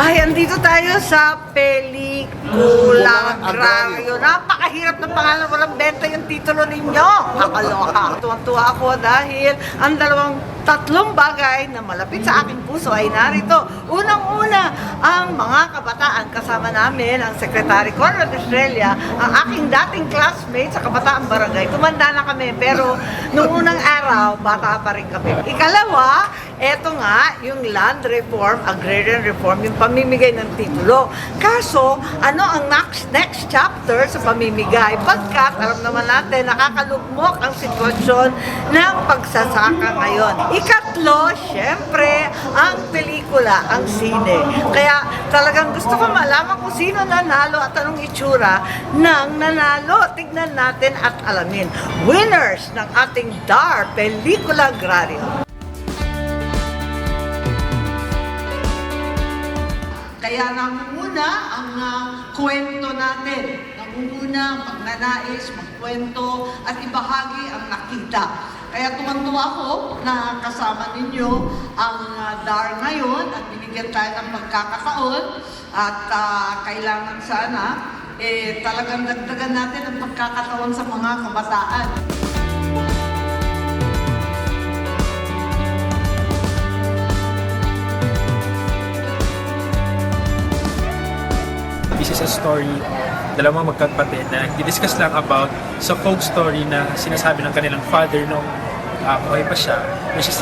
Ay, andito tayo sa Pelikula Agrario. Napakahirap ng pangalan. Walang benta yung titulo ninyo. Kakaloka. Tuwang-tuwa ako dahil ang dalawang tatlong bagay na malapit sa aking puso ay narito. Unang-una, ang mga kabataan kasama namin, ang Secretary Conrad Estrella, ang aking dating classmate sa Kabataan Barangay. Tumanda na kami, pero nung unang araw, bata pa rin kami. Ikalawa, eto nga, yung land reform, agrarian reform, yung pamimigay ng titulo. Kaso, ano ang next, next chapter sa pamimigay? Pagkat, alam naman natin, nakakalugmok ang sitwasyon ng pagsasaka ngayon. Ikatlo, syempre, ang pelikula, ang sine. Kaya talagang gusto ko malaman kung sino nanalo at anong itsura ng nanalo. Tignan natin at alamin. Winners ng ating DAR Pelikula Agrario. Kaya nangunguna ang ah, kwento natin. Nangunguna, magnanais, magkwento, at ibahagi ang nakita. Kaya tuwan-tuwa ako na kasama ninyo ang ah, DAR ngayon at binigyan tayo ng pagkakataon at ah, kailangan sana eh, talagang dagdagan natin ang pagkakataon sa mga kabataan. This is a story, dalawang magkapatid na nag-discuss lang about sa folk story na sinasabi ng kanilang father nung uh, buhay pa siya, which is.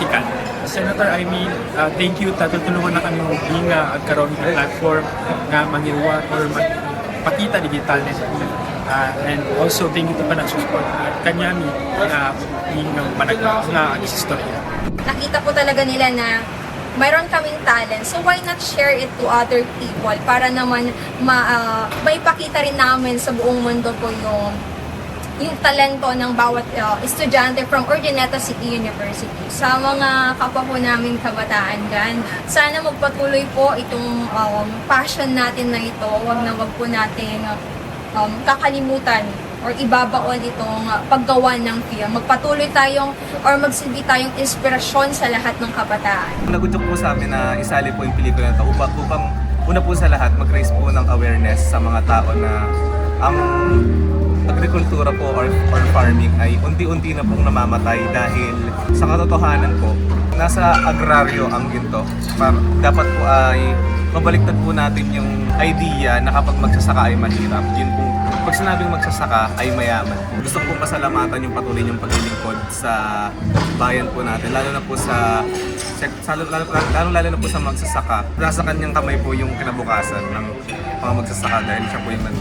Senator, I mean, uh, thank you. Tatutulungan na kami mong hinga at karoon ng platform nga mangiruwa or magpakita digital na uh, and also thank you to pa support at kanyami uh, hinga manag nga ang istorya. nakita po talaga nila na mayroon kaming talent. So why not share it to other people para naman ma, ah, maipakita rin namin sa buong mundo po yung yung talento ng bawat ah, estudyante from Urdaneta City University. Sa mga kapwa po namin kabataan dyan, sana magpatuloy po itong um, passion natin na ito. Huwag na wag po natin um, kakalimutan or ibabaon itong uh, paggawa ng film. Magpatuloy tayong or magsilbi tayong inspirasyon sa lahat ng kabataan. Nagutok po sa amin na isali po yung pelikula na ito upang, una po sa lahat mag-raise po ng awareness sa mga tao na ang agrikultura po or, or farming ay unti-unti na pong namamatay dahil sa katotohanan po, nasa agraryo ang ginto. Dapat po ay mabaliktad po natin yung idea na kapag magsasaka ay mahirap. Yun po, pag sinabing magsasaka ay mayaman. Gusto ko pasalamatan yung patuloy niyong paglilingkod sa bayan po natin, lalo na po sa sa- lalo, lalo, lalo, lalo na po sa magsasaka. Nasa kanyang kamay po yung kinabukasan ng mga magsasaka dahil siya po yung nag